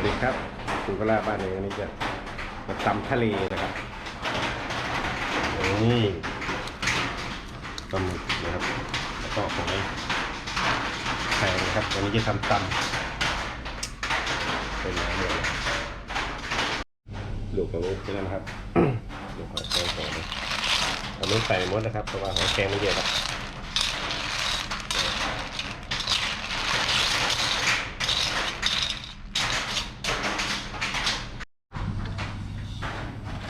วัสดีครับคุณกล้าบ้านเองวันนี้จะมาตำทะเลนะครับนี่ปลาหมึกนะครับแล้วก็ของแพงนะครับวันนี้จะทำตำเป็นน้ำเลยลูกของลูกนี่นะครับลูกของแกงสองเราไม่ใส่หมดนะครับเพราะว่าของแกงมันเยอะครับ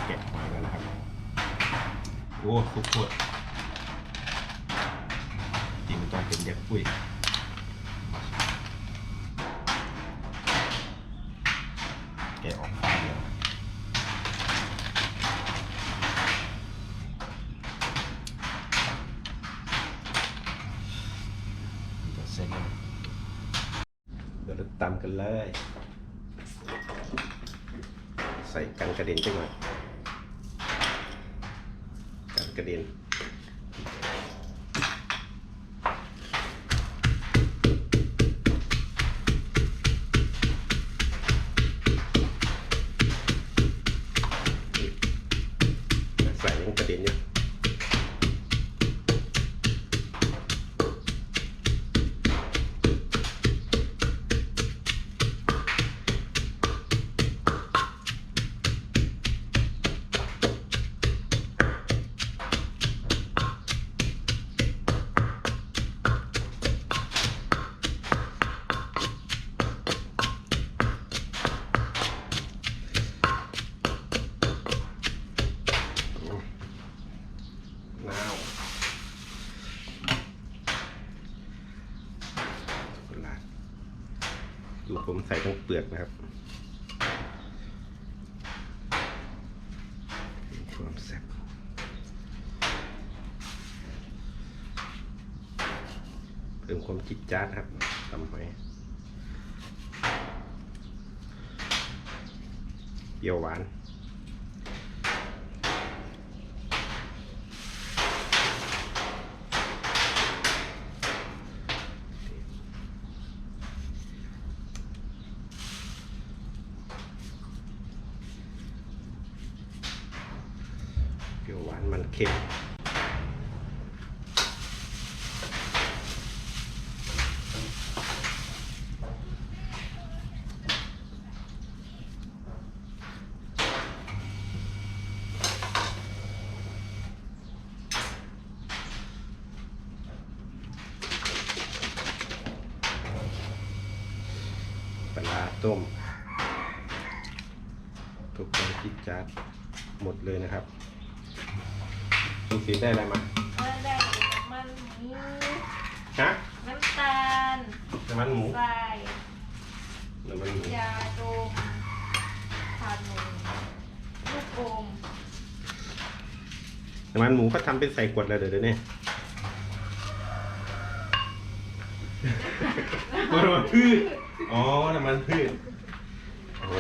เก็บไว้แล้วนะครับ โอ้ทุกขวดจริงมันต้องเป็นเด็กปุ้ยแกะออกฟ้าเดียวเส้นเดี๋ยวเราตำกันเลย ใส่กันกระเด็นจังหน่อย กันกระเด็น ดูผมใส่ทั้งเปลือกนะครับความแซ่บเพิ่มความจิตจ้าดครับทำหอยเปรี้ยวหวาน เปรี้ยวหวาน มันเค็มปลาต้ม ทุกคนคิดจัดหมดเลยนะครับ ลูกศิษย์ได้อะไรมามันได้มันหมูฮะน้ำตาลน้ำมันหมูทรายน้ำมันหมูยาดมทานหมูลูกอมน้ำมันหมูก็ทำเป็นใส่ขวดเลยเดี๋ยวนี้น้ำมันพืชอ๋อน้ำมันพืชโอ้โห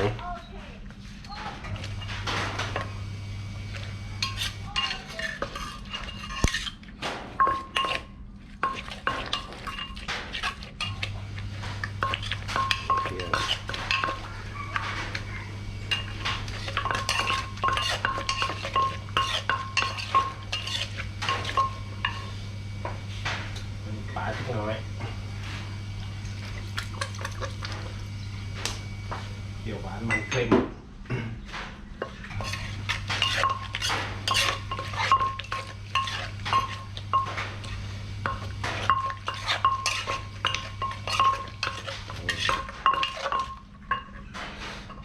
เกลือปลาสักหน่อยเกี่ยวหวานมันเค็ม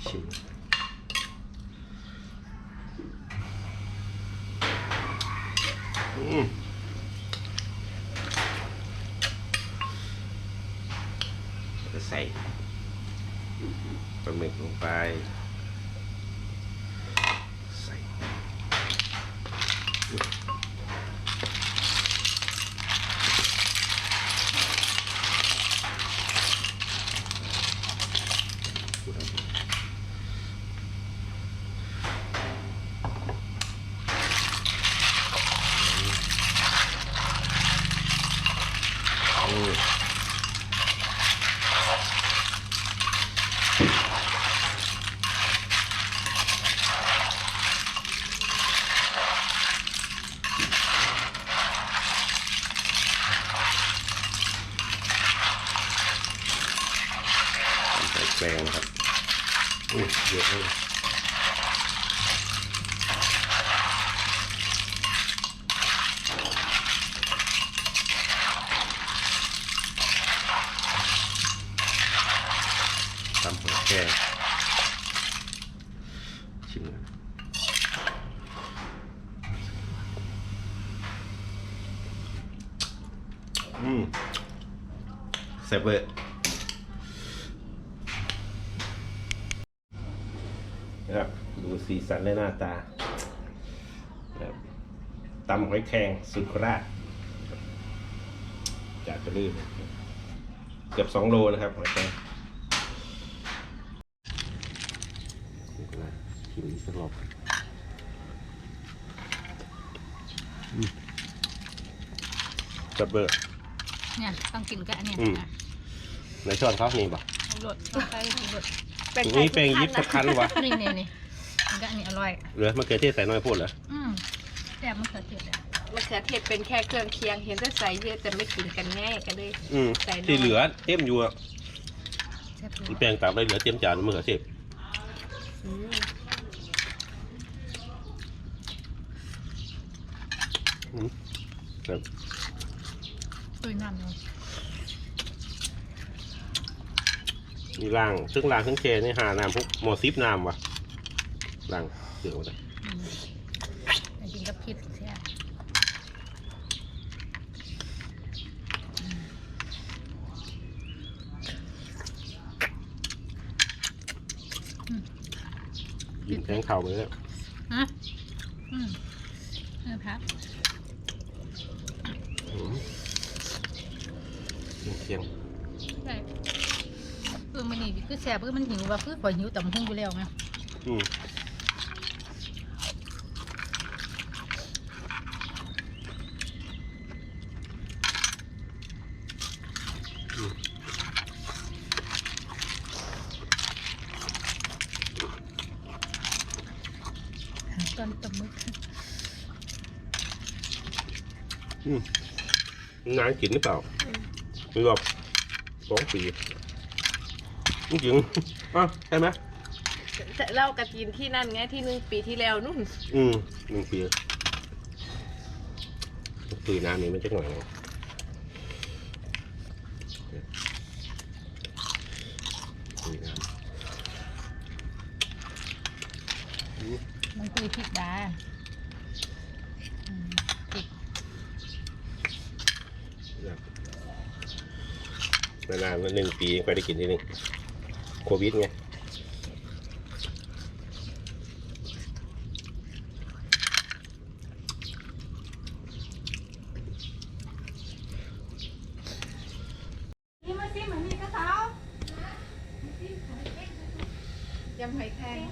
ชิมอืม จะ ใส่ปลาหมึกลงไป ใส่อุ๊ยพูดเอาดิอืม ลงนะครับอุ้ยเยอะเลยตำหัวแกงชิมนะ อืมแซ่บเวอร์นะครับดูสีสันและหน้าตานะครับตำหอยแครงสุดราชนะครับจากจะลืมเกือบสองโลนะครับหอยแครงนี่ก็นะชิมสักรอบอืมแซ่บเวอร์ เนี่ยต้องกินกับอันเนี้ยอืมนะในช้อนเขานี่ป่ะเอารสเข้าไปกินรสนี่แปลงยิบสักคันวะนี่นี่นี่มันก็อันนี้อร่อย เหลือมะเขือเทศใส่น้อยพูดเหรออืมแซ่บมะเขือเทศอะมะเขือเทศเป็นแค่เครื่องเคียง เห็นแต่ใส่เยอะแต่ไม่กินกันง่ายกันเลย อืมใส่น้อย ที่เหลือเต็มอยู่อะแซ่บที่แปลงตามได้เหลือเต็มจานมะเขือเทศอืมอืมครับ ตุยน้ำเนาะมีล่างซึ่งล่างซึ่งเคนี่หาน้ำพวกหมอซิปน้ำวะล่างเสือมาเลยอืมแต่กินกับพริกแซ่บอืมยิงแทงเข่าไปแล้ว ฮะอืมเออพัก อืม เคียงใช่คือมันนี่คือแซ่บคือมันหิวว่าคือข่อยหิวแต่มันหุ่งอยู่แล้วไงอืมอืมตอนตะมึกอืมนานกินหรือเปล่า ไม่บอกสองปีจริงๆอะใช่ไหมแต่เล่ากระจีนที่นั่นไงที่หนึ่งปีที่แล้วนู่น อืมหนึ่งปีปีน้ำนี้มันจะหน่อยหนึ่งปีน้ำอืมมันคือพริกดาอืมพริก นานๆหนึ่งปีค่อยได้กินทีนึงโควิดไงนี่มาซิเหมือนนี่ก็เขายำหอยแครง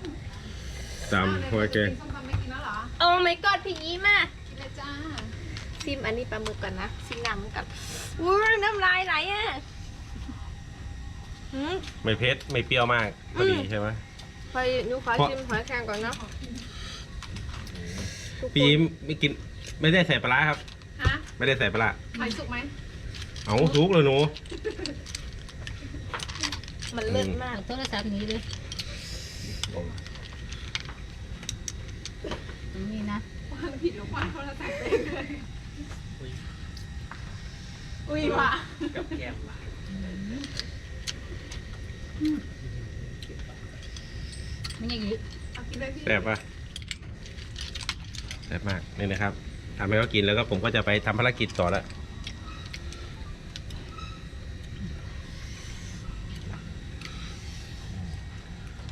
ตามหัวแกงส้มตำไม่กินแล้วเหรอโอ้ my god พี่ยิ้มอะกินเลยจ้าซิมอันนี้ปลาหมึกก่อนนะซิมน้ำกับอุ้ยน้ำลายไหลอะ อืม ไม่เผ็ดไม่เปรี้ยวมากพอดีอืม ใช่ไหม ไปหนูขอเพราะ ชิมหอยแครงก่อนเนาะทุกคนพี่ยิ้มไม่กินไม่ได้ใส่ปลาร้าครับ ฮะไม่ได้ใส่ปลาร้าหอยสุกไหมเอาทุกเลยหนู มันเลิศมาก เอาโทรศัพท์หนี้เลยตรงนี้นะผิดหรือเปล่าโทรศัพท์เองเลยอุ้ยว่ะไม่ อย่างนี้เอากินเลยพี่แซ่บปะแซ่บมากนี่นะครับทำให้เขากินแล้วก็ผมก็จะไปทำภารกิจต่อแล้ว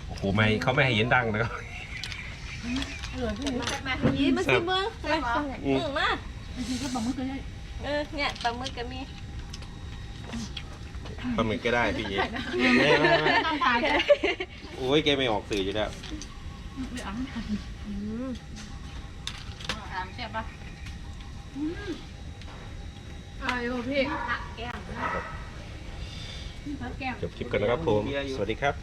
โอ้โหไม่เขาไม่ให้เห็นดังนะครับอร่อยพี่มามายิ้มมาซิเบิ้งมาอืมอืมมาบางทีก็บอกไม่เคยได้ เออเนี่ยปลาหมึกก็มี ปลาหมึกก็ได้พี่เอ๋ไม่ไม่ไม่ต้องถ่ายกันโอ้ยแกไม่ออกสื่ออยู่แล้วไม่เอาอืมถามแซ่บปะอะไรวะพี่ผักแก้มผักแก้มจบคลิปกันนะครับผม สวัสดีครับ